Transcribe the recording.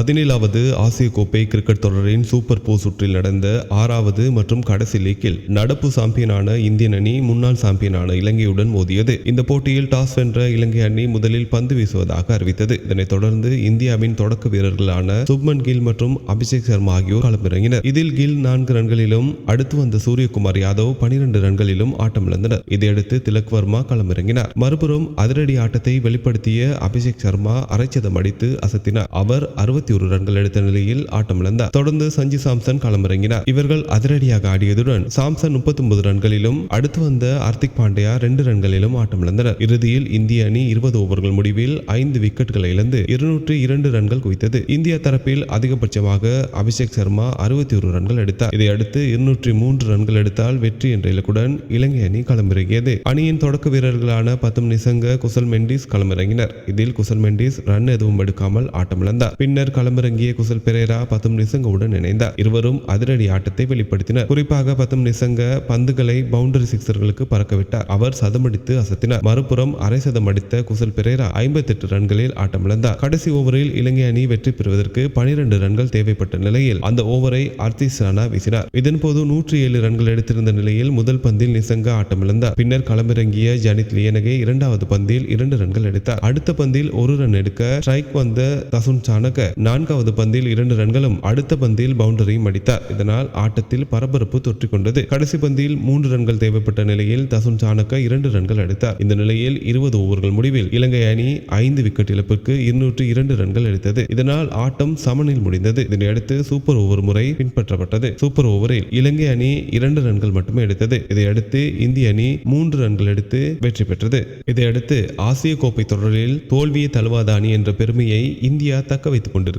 பதினேழாவது ஆசிய கோப்பை கிரிக்கெட் தொடரின் சூப்பர் போ சுற்றில் நடந்த ஆறாவது மற்றும் கடைசி லீக்கில் நடப்பு சாம்பியனான இந்தியன் அணி முன்னாள் சாம்பியனான இலங்கையுடன் மோதியது. இந்த போட்டியில் டாஸ் வென்ற இலங்கை அணி முதலில் பந்து வீசுவதாக அறிவித்தது. இதனைத் தொடர்ந்து இந்தியாவின் தொடக்க வீரர்களான சுப்மன் கில் மற்றும் அபிஷேக் சர்மா ஆகியோர் களமிறங்கினர். இதில் கில் நான்கு ரன்களிலும் அடுத்து வந்த சூரியகுமார் யாதவ் பனிரெண்டு ரன்களிலும் ஆட்டமிழந்தனர் இதையடுத்து திலக் வர்மா களமிறங்கினார். மறுபுறம் அதிரடி ஆட்டத்தை வெளிப்படுத்திய அபிஷேக் சர்மா அரைச்சதம் அடித்து அசத்தினார். அவர் அறுபத்தி ஒரு ரன்கள் எடுத்த நிலையில் ஆட்டமிழந்தார். தொடர்ந்து சஞ்சு சாம்சன் களமிறங்கினார். இவர்கள் அதிரடியாக ஆடியதுடன் சாம்சன் 39 ரன்களிலும் அடுத்து வந்த ஹர்திக் பாண்டியா ரெண்டு ரன்களிலும் ஆட்டமிழந்தனர். இறுதியில் இந்திய அணி இருபது ஓவர்கள் முடிவில் ஐந்து விக்கெட்டுகளை இழந்து இருநூற்று இரண்டு ரன்கள் குவித்தது. இந்திய தரப்பில் அதிகபட்சமாக அபிஷேக் சர்மா அறுபத்தி ஒரு ரன்கள் எடுத்தார். இதையடுத்து இருநூற்றி மூன்று ரன்கள் எடுத்தால் வெற்றி என்ற இலக்குடன் இலங்கை அணி களமிறங்கியது. அணியின் தொடக்க வீரர்களான பத்தும் நிசங்க குசல் மெண்டிஸ் களமிறங்கினர். இதில் குசல் மெண்டிஸ் ரன் எதுவும் எடுக்காமல் ஆட்டமிழந்தார். பின்னர் களமிறங்கிய குசல் பெரேரா பத்தும் நிசங்கவுடன் இணைந்தார். இருவரும் அதிரடி ஆட்டத்தை வெளிப்படுத்தினர். குறிப்பாக பத்தும் நிசங்க பந்துகளை பவுண்டரி சிக்சர்களுக்கு பறக்கவிட்டார். அவர் சதமடித்து அசத்தினார். மறுபுறம் அரை சதம் அடித்த குசல் பெரேரா ஐம்பத்தெட்டு ரன்களில் ஆட்டமிழந்தார். கடைசி ஓவரில் இலங்கை அணி வெற்றி பெறுவதற்கு பனிரெண்டு ரன்கள் தேவைப்பட்ட நிலையில் அந்த ஓவரை ஆர்த்திஸ் ராணா வீசினார் இதன்போது நூற்றி ஏழு ரன்கள் எடுத்திருந்த நிலையில் முதல் பந்தில் நிசங்க ஆட்டமிழந்தார். பின்னர் களமிறங்கிய ஜனித் லியனகே இரண்டாவது பந்தில் இரண்டு ரன்கள் எடுத்தார். அடுத்த பந்தில் ஒரு ரன் எடுக்க ஸ்ட்ரைக் வந்த தசுன் சானக நான்காவது பந்தில் இரண்டு ரன்களும் அடுத்த பந்தில் பவுண்டரியும் அடித்தார். இதனால் ஆட்டத்தில் பரபரப்பு தொற்றிக்கொண்டது. கடைசி பந்தில் மூன்று ரன்கள் தேவைப்பட்ட நிலையில் தசுன் சாணக்கா இரண்டு ரன்கள் அடித்தார். இந்த நிலையில் இருபது ஓவர்கள் முடிவில் இலங்கை அணி ஐந்து விக்கெட் இழப்பிற்கு இருநூற்று இரண்டு ரன்கள் எடுத்தது இதனால் ஆட்டம் சமனில் முடிந்தது. இதனையடுத்து சூப்பர் ஓவர் முறை பின்பற்றப்பட்டது. சூப்பர் ஓவரில் இலங்கை அணி இரண்டு ரன்கள் மட்டுமே எடுத்தது. இதையடுத்து இந்திய அணி மூன்று ரன்கள் எடுத்து வெற்றி பெற்றது. இதையடுத்து ஆசிய கோப்பை தொடரில் தோல்வியை தழுவாத அணி என்ற பெருமையை இந்தியா தக்க வைத்துக் கொண்டிருக்கிறது.